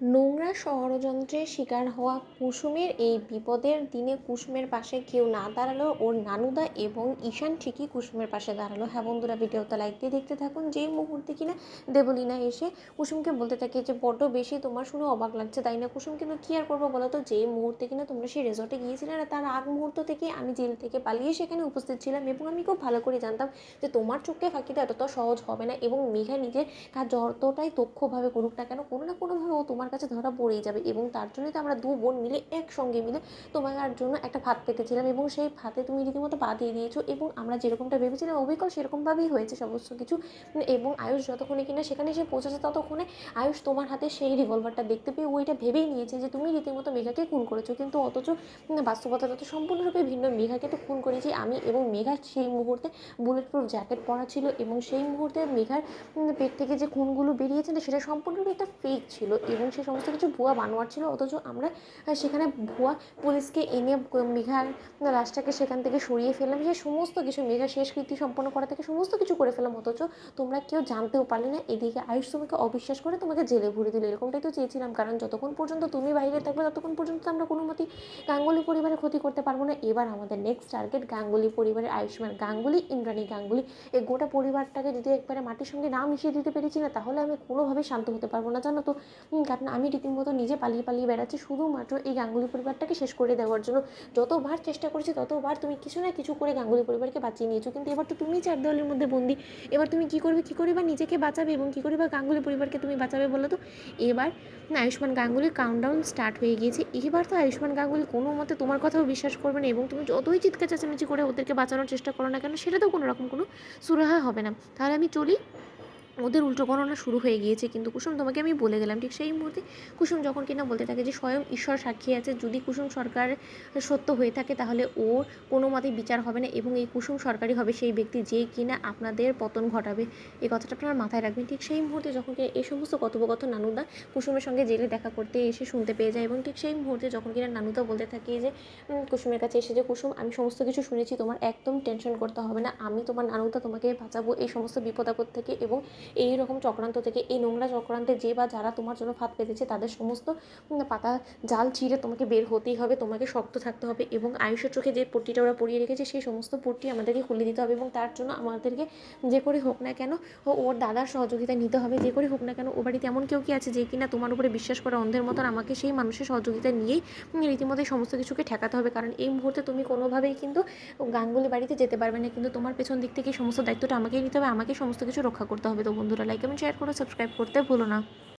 নোংরা ষড়যন্ত্রের শিকার হওয়া কুসুমের এই বিপদের দিনে কুসুমের পাশে কেউ না দাঁড়াল ওর নানুদা এবং ঈশান ঠিকই কুসুমের পাশে দাঁড়াল। হ্যাঁ বন্ধুরা, ভিডিওটা লাইক দিয়ে দেখতে থাকুন। যেই মুহূর্তে কিনা দেবলীনা এসে কুসুমকে বলতে থাকে যে, বড্ড বেশি তোমার শুনে অবাক লাগছে, তাই না কুসুম? কিন্তু কী আর করব বলো তো? যেই মুহূর্তে কিনা তোমরা সেই রেজর্টে গিয়েছিলে না, তার আগ মুহূর্ত থেকে আমি জেল থেকে পালিয়ে সেখানে উপস্থিত ছিলাম এবং আমি খুব ভালো করে জানতাম যে, তোমার চোখে ফাঁকি দেওয়া এতটা সহজ হবে না এবং মেঘা নিজের কাজ যতটাই দক্ষভাবে করুক না কেন, কোনো না কোনোভাবে ও তোমার কাছে ধরা পড়েই যাবে এবং তার জন্যই তো আমরা দু বোন মিলে একসঙ্গে মিলে তোমার জন্য একটা ভাত পেতেছিলাম এবং সেই ভাতে তুমি রীতিমতো পা দিয়ে দিয়েছ এবং আমরা যেরকমটা ভেবেছিলাম অবিকল সেরকমভাবেই হয়েছে সমস্ত কিছু। এবং আয়ুষ যতক্ষণে কিনা সেখানে এসে পৌঁছেছে ততক্ষণে আয়ুষ তোমার হাতে সেই রিভলভারটা দেখতে পেয়ে ওইটা ভেবেই নিয়েছে যে তুমি রীতিমতো মেঘাকে খুন করেছ। কিন্তু অথচ বাস্তবতাটা তো সম্পূর্ণরূপে ভিন্ন, মেঘাকে তো খুন করেছি আমি এবং মেঘা সেই মুহূর্তে বুলেট প্রুফ জ্যাকেট পরা ছিল এবং সেই মুহূর্তে মেঘার পেট থেকে যে খুনগুলো বেরিয়েছে সেটা সম্পূর্ণরূপে একটা ফেক ছিল এবং সে সমস্ত কিছু ভুয়া বানোয়ার ছিল, অথচ আমরা সেখানে ভুয়া পুলিশকে এনে মেঘার লাশটাকে সেখান থেকে সরিয়ে ফেললাম। সে সমস্ত কিছু মেঘা শেষ কৃতি সম্পন্ন করা থেকে সমস্ত কিছু করে ফেললাম, অথচ তোমরা কেউ জানতেও পারলে না। এদিকে আয়ুষ তোমাকে অবিশ্বাস করে তোমাকে জেলে ভরে দিল, এরকমটাই তো চেয়েছিলাম। কারণ যতক্ষণ পর্যন্ত তুমি বাইরে থাকবে, ততক্ষণ পর্যন্ত আমরা কোনো মতেই গাঙ্গুলি পরিবারের ক্ষতি করতে পারব না। এবার আমাদের নেক্সট টার্গেট গাঙ্গুলি পরিবারের আয়ুষ্মান, গাঙ্গুলি, ইন্দ্রাণী গাঙ্গুলি। এই গোটা পরিবারটাকে যদি একবারে মাটির সঙ্গে না মিশিয়ে দিতে পেরেছি না, তাহলে আমি কোনোভাবেই শান্ত হতে পারব না, জানো তো। কারণ আমি রীতিমতো নিজে পালিয়ে পালিয়ে বেড়াচ্ছি, শুধুমাত্র এই গাঙ্গুলি পরিবারটাকে শেষ করে দেওয়ার জন্য। যতবার চেষ্টা করেছি, ততবার তুমি কিছু না কিছু করে গাঙ্গুলি পরিবারকে বাঁচিয়ে নিয়েছো। কিন্তু এবার তো তুমি চার দেওয়ালের মধ্যে বন্দি। এবার তুমি কী করবে, কী করে বা নিজেকে বাঁচাবে এবং কী করে বা গাঙ্গুলি পরিবারকে তুমি বাঁচাবে বলো তো? এবার না, আয়ুষ্মান গাঙ্গুলির কাউন্টডাউন স্টার্ট হয়ে গিয়েছে। এবার তো আয়ুষ্মান গাঙ্গুলি কোনো মতে তোমার কথাও বিশ্বাস করবে না এবং তুমি যতই চিৎকার চেঁচামেচি করে ওদেরকে বাঁচানোর চেষ্টা করো না কেন সেটা তো কোনো রকম কোনো সুরাহা হবে না। তাহলে আমি চলি। ওদের উল্টো গণনা শুরু হয়ে গিয়েছে। কিন্তু কুসুম, তোমাকে আমি বলে গেলাম, ঠিক সেই মুহূর্তে কুসুম যখন কিনা বলতে থাকে যে, স্বয়ং ঈশ্বর সাক্ষী আছে, যদি কুসুম সরকার সত্য হয়ে থাকে, তাহলে ওর কোনো মতেই বিচার হবে না এবং এই কুসুম সরকারই হবে সেই ব্যক্তি যে কিনা আপনাদের পতন ঘটাবে। এই কথাটা আপনার মাথায় রাখবেন। ঠিক সেই মুহূর্তে যখন কিনা এই সমস্ত কথোপকথন নানুদা কুসুমের সঙ্গে জেলে দেখা করতে এসে শুনতে পেয়ে যায় এবং ঠিক সেই মুহূর্তে যখন কিনা নানুদা বলতে থাকে যে কুসুমের কাছে এসে যে, কুসুম, আমি সমস্ত কিছু শুনেছি, তোমার একদম টেনশন করতে হবে না। আমি তোমার নানুদা তোমাকে বাঁচাবো এই সমস্ত বিপদ আপদ থেকে এবং এই রকম চক্রান্ত থেকে, এই নোংরা চক্রান্তে যে বা যারা তোমার জন্য ফাঁদ পেতেছে, তাদের সমস্ত পাতা, জাল ছিঁড়ে তোমাকে বের হতেই হবে, তোমাকে শক্ত থাকতে হবে এবং আয়ুষের চোখে যে পট্টিটা ওরা পরিয়ে রেখেছে, সেই সমস্ত পট্টি আমাদেরকে খুলে দিতে হবে এবং তার জন্য আমাদেরকে যে করে হোক না কেন ওর দাদার সহযোগিতা নিতে হবে, যে করে হোক না কেন, ও বাড়িতে এমন কেউ কি আছে যে কিনা তোমার উপরে বিশ্বাস করা অন্ধের মতন আমাকে সেই মানুষের সহযোগিতা নিয়েই রীতিমতো সমস্ত কিছুকে ঠেকাতে হবে। কারণ এই মুহূর্তে তুমি কোনোভাবেই কিন্তু গাঙ্গুলি বাড়িতে যেতে পারবে না, কিন্তু তোমার পেছন দিক থেকে সমস্ত দায়িত্বটা আমাকেই নিতে হবে, আমাকে সমস্ত কিছু রক্ষা করতে হবে। বন্ধুরা লাইক এবং শেয়ার করে সাবস্ক্রাইব করতে ভুলো না।